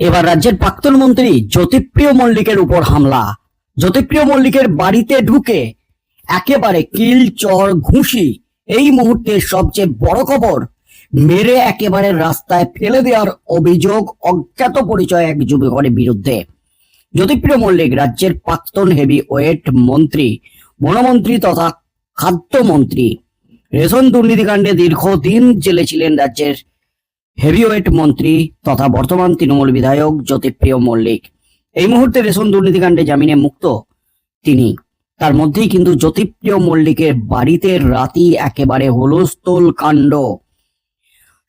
এবার রাজ্যের প্রাক্তন মন্ত্রী জ্যোতিপ্রিয় মল্লিকের উপর হামলা। জ্যোতিপ্রিয় মল্লিকের বাড়িতে ঢুকে একেবারে কিল, চর, ঘুষি, এই মুহূর্তে সবচেয়ে বড় খবর, মেরে একেবারে রাস্তায় ফেলে দেওয়ার অভিযোগ, অজ্ঞাত পরিচয় এক যুবকের বিরুদ্ধে। জ্যোতিপ্রিয় মল্লিক রাজ্যের প্রাক্তন হেভি ওয়েট মন্ত্রী, বনমন্ত্রী তথা খাদ্যমন্ত্রী। রেশন দুর্নীতিকাণ্ডে দীর্ঘদিন জেলে ছিলেন রাজ্যের হেভিওয়েট মন্ত্রী তথা বর্তমান তৃণমূল বিধায়ক জ্যোতিপ্রিয় মল্লিক। এই মুহূর্তে রেশন দুর্নীতিকাণ্ডে জামিনে মুক্ত তিনি। তার মধ্যেই কিন্তু জ্যোতিপ্রিয় মল্লিকের বাড়িতে রাতি একেবারে হুলস্থুল কাণ্ড।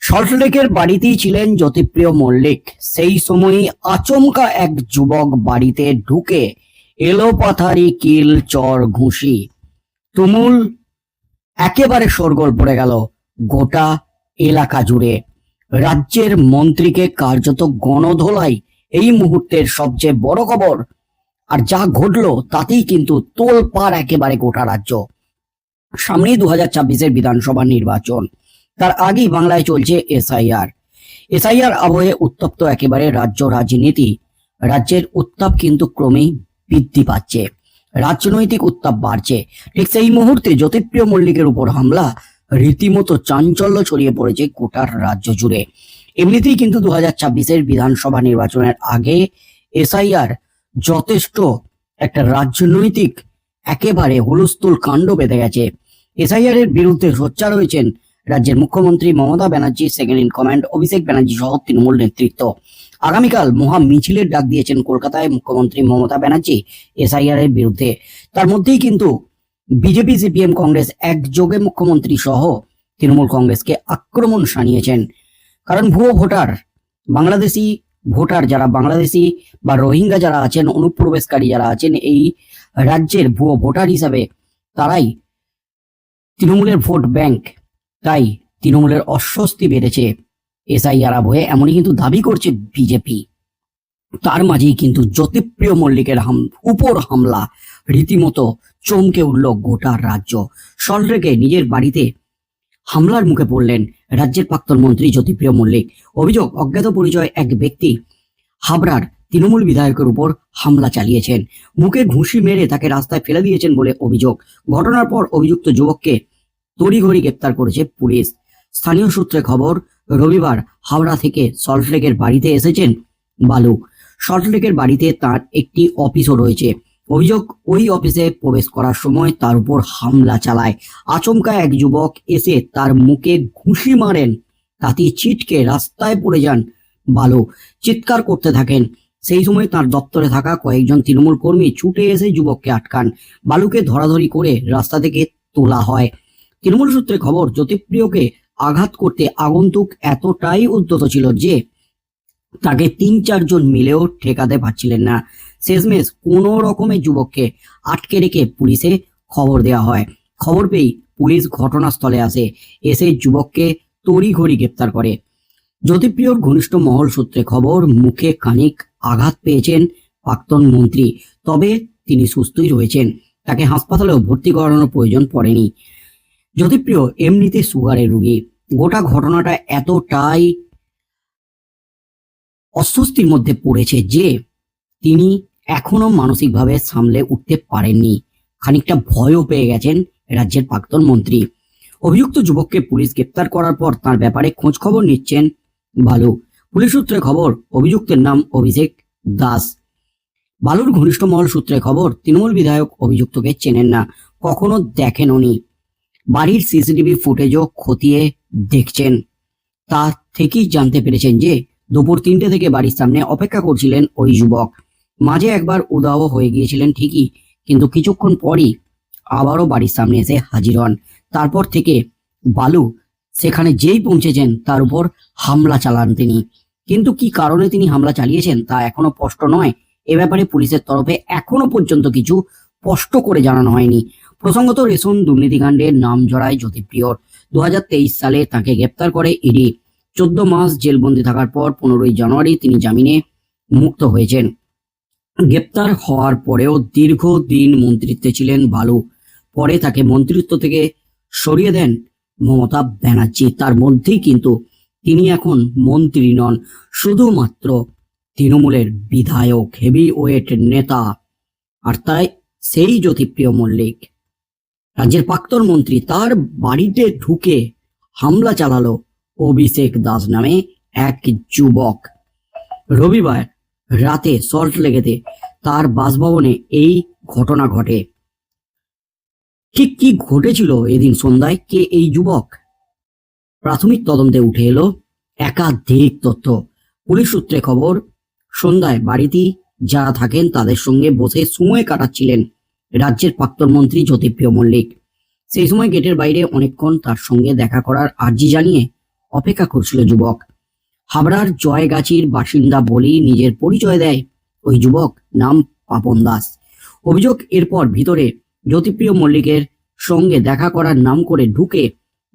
সল্টলেকের বাড়িতেই ছিলেন জ্যোতিপ্রিয় মল্লিক। সেই সময়ই আচমকা এক যুবক বাড়িতে ঢুকে এলো পাথারি, কিল, চর, ঘুষি। তুমুল একেবারে শোরগোল পড়ে গেল গোটা এলাকা জুড়ে। রাজ্যের মন্ত্রীকে কার্যত গণধোলাই এই মুহূর্তের সবচেয়ে বড় খবর। আর যা ঘটলো তাতেই কিন্তু তোলপাড় একেবারে গোটা রাজ্য। সামনেই দু হাজার ছাব্বিশের বিধানসভা নির্বাচন। তার আগেই বাংলায় চলছে এসআইআর। এসআইআর আবহে উত্তপ্ত একেবারে রাজ্য রাজনীতি। রাজ্যের উত্তাপ কিন্তু ক্রমেই বৃদ্ধি পাচ্ছে। রাজনৈতিক উত্তাপ বাড়ছে। ঠিক সেই মুহূর্তে জ্যোতিপ্রিয় মল্লিকের উপর হামলা রীতিমতো চাঞ্চল্য ছড়িয়ে পড়েছে গোটার রাজ্য জুড়ে। এমনিতেই কিন্তু দু হাজার ছাব্বিশের বিধানসভা নির্বাচনের আগে এসআইআর যথেষ্ট একটা রাজনৈতিক, একেবারে হুলস্থুল কাণ্ড বেঁধে গেছে। এসআইআর এর বিরুদ্ধে সোচ্চার রয়েছেন রাজ্যের মুখ্যমন্ত্রী Mamata Banerjee, second in command Abhishek Banerjee সহ তৃণমূল নেতৃত্ব। আগামীকাল মহা মিছিলের ডাক দিয়েছেন কলকাতায় মুখ্যমন্ত্রী মমতা ব্যানার্জি এসআইআর এর বিরুদ্ধে। তার মধ্যেই কিন্তু বিজেপি, সিপিএম, কংগ্রেস একযোগে মুখ্যমন্ত্রী সহ তৃণমূল কংগ্রেসকে আক্রমণ সানিয়েছেন কারণ ভুয়ো ভোটার, বাংলাদেশি ভোটার যারা, বাংলাদেশি বা রোহিঙ্গা যারা আছেন, অনুপ্রবেশকারী যারা আছেন, এই রাজ্যের ভুয়ো ভোটার হিসাবে তারাই তৃণমূলের ভোট ব্যাংক, তাই তৃণমূলের অস্বস্তি বেড়েছে। এসআইআর আবহে এমনই কিন্তু দাবি করছে বিজেপি। তার মাঝেই কিন্তু জ্যোতিপ্রিয় মল্লিকের হাম, উপর হামলা। রীতিমতো চমকে উঠল গোটা রাজ্য। সল্টলেকে নিজের বাড়িতে হামলার মুখে পড়লেন রাজ্যের প্রাক্তন মন্ত্রী জ্যোতিপ্রিয় মল্লিক। অভিযোগ, অজ্ঞাত পরিচয় এক ব্যক্তি হাবড়ার তৃণমূল বিধায়কের উপর হামলা চালিয়েছেন। মুখে ঘুষি মেরে তাকে রাস্তায় ফেলে দিয়েছেন বলে অভিযোগ। ঘটনার পর অভিযুক্ত যুবককে তড়িঘড়ি গ্রেপ্তার করেছে পুলিশ। স্থানীয় সূত্রে খবর, রবিবার হাওড়া থেকে সল্টলেকের বাড়িতে এসেছেন বালু। সল্টলেকের বাড়িতে তার একটি অফিসও রয়েছে। অভিযোগ, ওই অফিসে প্রবেশ করার সময় তার উপর হামলা চালায়। আচমকা এক যুবক এসে তার মুখে ঘুষি মারেন। তাতে ছিটকে রাস্তায় পড়ে যান বালু। চিৎকার করতে থাকেন। সেই সময় তার দপ্তরে থাকা কয়েকজন তৃণমূল কর্মী ছুটে এসে যুবককে আটকান। বালুকে ধরাধরি করে রাস্তা থেকে তোলা হয়। তৃণমূল সূত্রে খবর, জ্যোতিপ্রিয়কে আঘাত করতে আগন্তুক এতটাই উদ্যত ছিল যে তাকে তিন চারজন মিলেও ঠেকাতে পারছিলেন না। শেষমেশ কোনো রকমের যুবককে আটকে রেখে পুলিশে খবর দেওয়া হয়। খবর পেয়েই পুলিশ ঘটনাস্থলে আসে। এসে যুবককে তড়িঘড়ি গ্রেপ্তার করে। জ্যোতিপ্রিয়র ঘনিষ্ঠ মহল সূত্রে খবর, মুখে খানিক আঘাত পেয়েছেন প্রাক্তন মন্ত্রী, তবে তিনি সুস্থই রয়েছেন। তাকে হাসপাতালেও ভর্তি করানোর প্রয়োজন পড়েনি। জ্যোতিপ্রিয় এমনিতে সুগারের রুগী। গোটা ঘটনাটা এতটাই অস্বস্তির মধ্যে পড়েছে যে তিনি এখনও মানসিকভাবে সামলে উঠতে পারেননি। খানিকটা ভয়ও পেয়ে গেছেন রাজ্যের প্রাক্তন মন্ত্রী। অভিযুক্ত যুবককে পুলিশ গ্রেপ্তার করার পর তার ব্যাপারে খোঁজ খবর নিচ্ছেন বালু। পুলিশ সূত্রে খবর, অভিযুক্তের নাম অভিষেক দাস। বালুর ঘনিষ্ঠ মহল সূত্রে খবর, তৃণমূল বিধায়ক অভিযুক্তকে চেনেন না, কখনো দেখেন উনি বাড়ির সিসিটিভি ফুটেজও খতিয়ে দেখছেন। তা থেকেই জানতে পেরেছেন যে দুপুর তিনটে থেকে বাড়ির সামনে অপেক্ষা করছিলেন ওই যুবক। মাঝে একবার উদাও হয়ে গিয়েছিলেন ঠিকই, কিন্তু কিছুক্ষণ পরই আবারও বাড়ির সামনে এসে হাজির হন। তারপর থেকে বালু সেখানে যেই পৌঁছেছেন তার উপর হামলা চালান তিনি। কিন্তু কি কারণে তিনি হামলা চালিয়েছেন তা এখনও স্পষ্ট নয়। এ ব্যাপারে পুলিশের তরফে এখনও পর্যন্ত কিছু স্পষ্ট করে জানানো হয়নি। প্রসঙ্গত রেশন দুর্নীতিকাণ্ডের নাম জড়ায় জ্যোতিপ্রিয়র। দু সালে তাকে গ্রেপ্তার করে ইডি। চোদ্দ মাস জেলবন্দি থাকার পর পনেরোই জানুয়ারি তিনি জামিনে মুক্ত হয়েছেন। গ্রেপ্তার হওয়ার পরেও দীর্ঘদিন মন্ত্রিত্বে ছিলেন বালু। পরে তাকে মন্ত্রিত্ব থেকে সরিয়ে দেন মমতা ব্যানার্জি। তার মধ্যেই কিন্তু তিনি এখন মন্ত্রী নন, শুধুমাত্র তৃণমূলের বিধায়ক হেভি ওয়েট নেতা, আর তাই সেই জ্যোতিপ্রিয় মল্লিক। রাজ্যের প্রাক্তন মন্ত্রী তার বাড়িতে ঢুকে হামলা চালালো অভিষেক দাস নামে এক যুবক। রবিবার রাতে সল্ট লেগেতে তার বাসভবনে এই ঘটনা ঘটে। ঠিক কি ঘটেছিল এদিন সন্ধ্যায়? কে এই যুবক? প্রাথমিক তদন্তে উঠে এলো একাধিক তথ্য। পুলিশ সূত্রে খবর, সন্ধ্যায় বাড়িতে যারা থাকেন তাদের সঙ্গে বসে সময় কাটাচ্ছিলেন রাজ্যের প্রাক্তন মন্ত্রী জ্যোতিপ্রিয় মল্লিক। সেই সময় গেটের বাইরে অনেকক্ষণ তার সঙ্গে দেখা করার আর্জি জানিয়ে অপেক্ষা করছিল যুবক। হাবড়ার জয়গাছির বাসিন্দা বলেই নিজের পরিচয় দেয় ওই যুবক, নাম পাপন দাস। অভিযোগ এরপর ভিতরে। জ্যোতিপ্রিয় মল্লিকের সঙ্গে দেখা করার নাম করে ঢুকে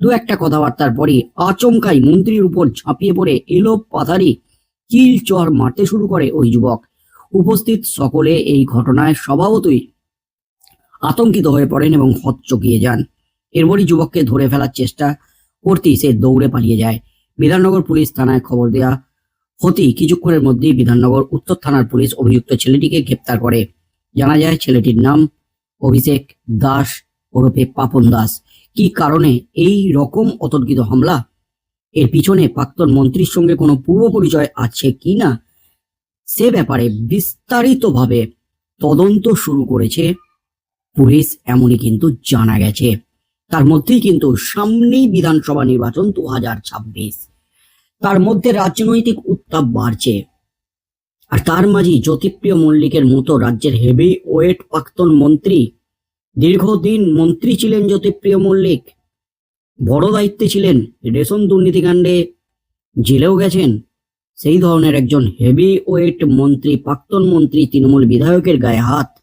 দু একটা কথাবার্তার পরই আচমকাই মন্ত্রীর উপর ঝাঁপিয়ে পড়ে এলো পাথারি, কিল চর মারতে শুরু করে ওই যুবক। উপস্থিত সকলে এই ঘটনায় স্বভাবতই আতঙ্কিত হয়ে পড়েন এবং হচ্চকিয়ে যান। এরপরই যুবককে ধরে ফেলার চেষ্টা করতেই সে দৌড়ে পালিয়ে যায়। বিধাননগর পুলিশ থানায় খবর দেয়া হতেই কিছুক্ষণের মধ্যেই বিধাননগর উত্তর থানার পুলিশ অভিযুক্ত ছেলেটিকে গ্রেপ্তার করে। জানা যায় ছেলেটির নাম অভিষেক দাস ওরফে পাপন দাস। কি কারণে এই রকম অতর্কিত হামলা? এর পিছনে প্রাক্তন মন্ত্রীর সঙ্গে কোনো পূর্ব পরিচয় আছে কি না? সে ব্যাপারে বিস্তারিতভাবে তদন্ত শুরু করেছে পুলিশ, এমনই কিন্তু জানা গেছে। তার মধ্যেই কিন্তু সামনেই বিধানসভা নির্বাচন দু হাজার ছাব্বিশ। তার মধ্যে রাজনৈতিক উত্তাপ বাড়ছে। আর তার মাঝেই জ্যোতিপ্রিয় মল্লিকের মতো রাজ্যের হেভি ওয়েট প্রাক্তন মন্ত্রী, দীর্ঘদিন মন্ত্রী ছিলেন জ্যোতিপ্রিয় মল্লিক, বড় দায়িত্বে ছিলেন রেশন দুর্নীতিকাণ্ডে জেলেও গেছেন। সেই ধরনের একজন হেভি ওয়েট মন্ত্রী, প্রাক্তন মন্ত্রী, তৃণমূল বিধায়কের গায়ে হাত।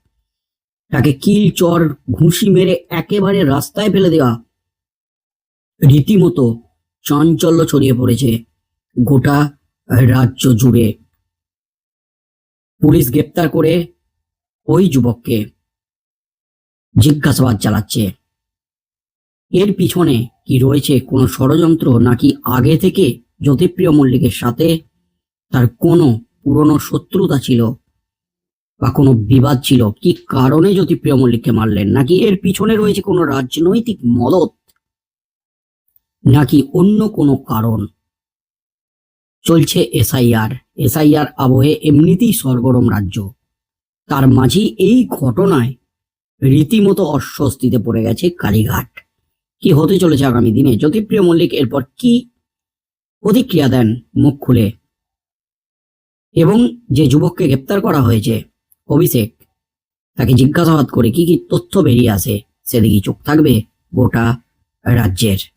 তাকে কিল, চর, ঘুষি মেরে একেবারে রাস্তায় ফেলে দেওয়া রীতিমতো চাঞ্চল্য ছড়িয়ে পড়েছে গোটা রাজ্য জুড়ে। পুলিশ গ্রেপ্তার করে ওই যুবককে জিজ্ঞাসাবাদ চালাচ্ছে। এর পিছনে কি রয়েছে কোনো ষড়যন্ত্র নাকি আগে থেকে জ্যোতিপ্রিয় মল্লিকের সাথে তার কোনো পুরনো শত্রুতা ছিল? বা কোনো বিবাদ ছিল? কি কারণে জ্যোতিপ্রিয় মল্লিককে মারলেন? নাকি এর পিছনে রয়েছে কোনো রাজনৈতিক মদত? নাকি অন্য কোনো কারণ? চলছে এসআইআর। এসআইআর আবহে এমনিতেই সরগরম রাজ্য। তার মাঝে এই ঘটনায় রীতিমতো অস্বস্তিতে পড়ে গেছে কালীঘাট। কি হতে চলেছে আগামী দিনে? জ্যোতিপ্রিয় মল্লিক এরপর কি প্রতিক্রিয়া দেন মুখ খুলে? এবং যে যুবককে গ্রেপ্তার করা হয়েছে অভিষেক তাকে জিজ্ঞাসাবাদ করে কি কি তথ্য বেরিয়ে আসে? সেদিকে চোখ থাকবে গোটা রাজ্যের।